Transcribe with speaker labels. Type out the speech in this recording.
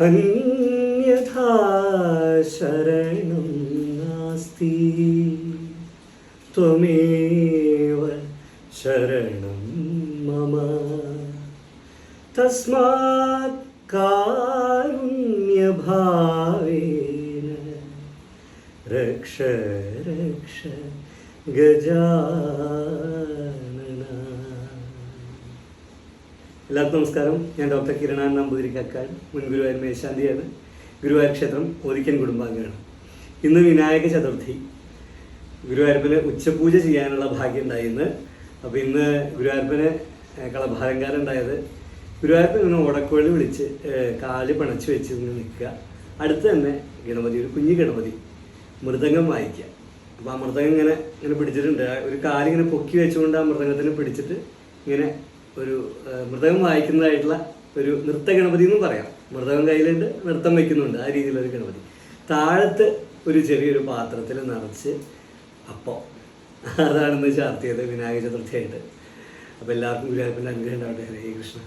Speaker 1: अन्यथा शरणं नास्ति। त्वमेव शरणं मम। तस्मात् कारुण्यभावेन रक्ष रक्ष गजा എല്ലാവർക്കും നമസ്കാരം. ഞാൻ ഡോക്ടർ കിരണാൻ നമ്പൂതിരിക്കക്കാട് മുൻ ഗുരുവായൂർ മേശാന്തിയാണ്. ഗുരുവായൂർ ക്ഷേത്രം ഓദിക്കൻ കുടുംബാംഗമാണ് ഇന്ന് വിനായക ചതുർത്ഥി. ഗുരുവായൂരപ്പന് ഉച്ചപൂജ ചെയ്യാനുള്ള ഭാഗ്യം ഉണ്ടായിരുന്നു അപ്പോൾ ഇന്ന് ഗുരുവായൂരപ്പന് കളഭാരങ്കാരുണ്ടായത് ഗുരുവായൂരപ്പൻ ഇങ്ങനെ ഓടക്കോഴി വിളിച്ച് കാൽ പിണച്ച് വെച്ച് ഇങ്ങനെ നിൽക്കുക. അടുത്ത് തന്നെ ഗണപതി ഒരു കുഞ്ഞു ഗണപതി മൃദംഗം വായിക്കുക. അപ്പോൾ ആ മൃദംഗം ഇങ്ങനെ ഇങ്ങനെ പിടിച്ചിട്ടുണ്ട്. ഒരു കാലിങ്ങനെ പൊക്കി വെച്ചുകൊണ്ട് ആ മൃദംഗത്തിന് പിടിച്ചിട്ട് ഇങ്ങനെ ഒരു മൃതകം വായിക്കുന്നതായിട്ടുള്ള ഒരു നൃത്ത ഗണപതി എന്നും പറയാം. മൃതകം കയ്യിലുണ്ട് നൃത്തം വയ്ക്കുന്നുണ്ട് ആ രീതിയിലൊരു ഗണപതി. താഴത്ത് ഒരു ചെറിയൊരു പാത്രത്തിൽ നിറച്ച് അപ്പോൾ അതാണ് ഇന്ന് ചാർത്തിയത് വിനായക ചതുർത്ഥിയായിട്ട്. അപ്പോൾ എല്ലാവർക്കും ഗുരുവായൂരപ്പന്റെ അനുഗ്രഹം ഉണ്ടാവട്ടെ. ഹരേ കൃഷ്ണ.